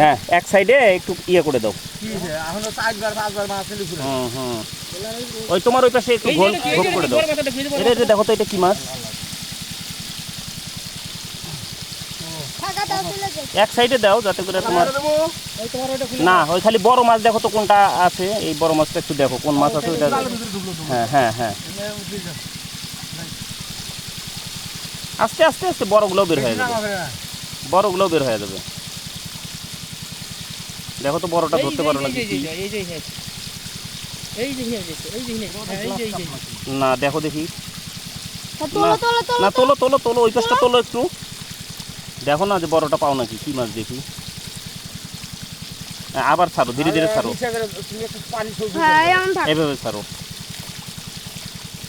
হ্যাঁ এক সাইডে একটু ইয়ে করে দাও। ওই তোমার ওই পাশে একটু গোল গোল করে দাও। এটা এটা দেখো তো এটা কি মাছ? দাও এক সাইডে দাও যাতে করে তোমার না ওই খালি বড় মাছ দেখো তো কোনটা আছে। এই বড় মাছটা একটু দেখো কোন মাছ আছে ওইটা। হ্যাঁ হ্যাঁ হ্যাঁ। আস্তে আস্তে আস্তে বড়গুলো বের হয়ে যাবে বড়গুলো বের হয়ে যাবে দেখো তো বড়টা ধরতে পারো কি না দেখো দেখি তোলো তোলো তোলো না তোলো তোলো তোলো ওই পাশটা তোলো একটু দেখো না যে বড়টা পাও নাকি কি মাছ দেখি হ্যাঁ, আবার ছাড়ো ধীরে ধীরে ছাড়ো হ্যাঁ এইভাবে ছাড়ো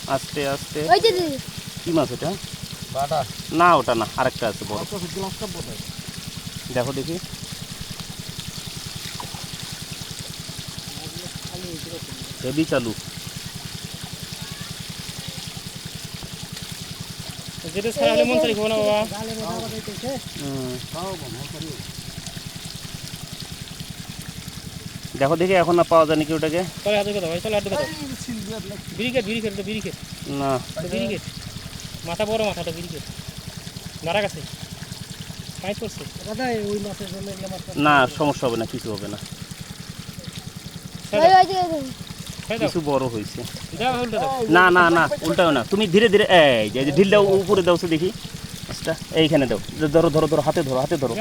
আস্তে আস্তে কি মাছ এটা না ওটা না আরেকটা আছে বড়। দেখো দেখি। হেভি চালু। যেটা ছাড়া হলে মন তারিখ হবে না বাবা। দেখো দেখি এখন না পাওয়া যায় নাকি ওটাকে? চলে হাতে কথা ভাই চলে হাতে কথা তো না। মাথা বড় মাথাটা বিরিকেট মারা গেছে। না সমস্যা হবে না কিছু হবে না। কিছু বড় হয়েছে। না না না উল্টাও না। তুমি ধীরে ধীরে এই যে ঢিল দাও উপরে দাও তো দেখি। আচ্ছা এইখানে দাও। ধরো ধরো ধরো হাতে ধরো হাতে ধরো।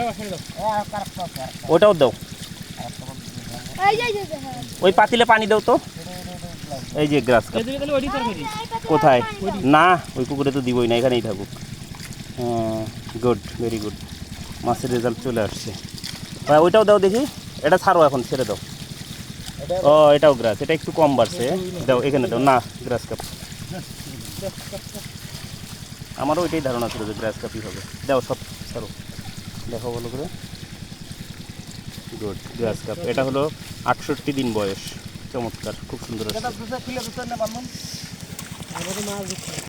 ওটাও দাও। হ্যাঁ। ওই পাতিলে পানি দাও তো। এই যে গ্রাস কাপ। কোথায়? না ওই পুকুরে তো দিবই না এখানেই থাকুক। হ্যাঁ গুড ভেরি গুড মাছের রেজাল্ট চলে আসছে। হ্যাঁ ওইটাও দাও দেখি। এটা ছাড়ো এখন ছেড়ে দাও। ও এটাও গ্রাস এটা একটু কম বাড়ছে। দাও এখানে দাও। না গ্রাস কাপ আমারও ওইটাই ধারণা ছিল যে গ্রাস কাপই হবে। দাও সব ছাড়ো। দেখো ভালো করে। গুড গ্রাস কাপ এটা হলো আটষট্টি দিন বয়স। চমৎকার খুব সুন্দর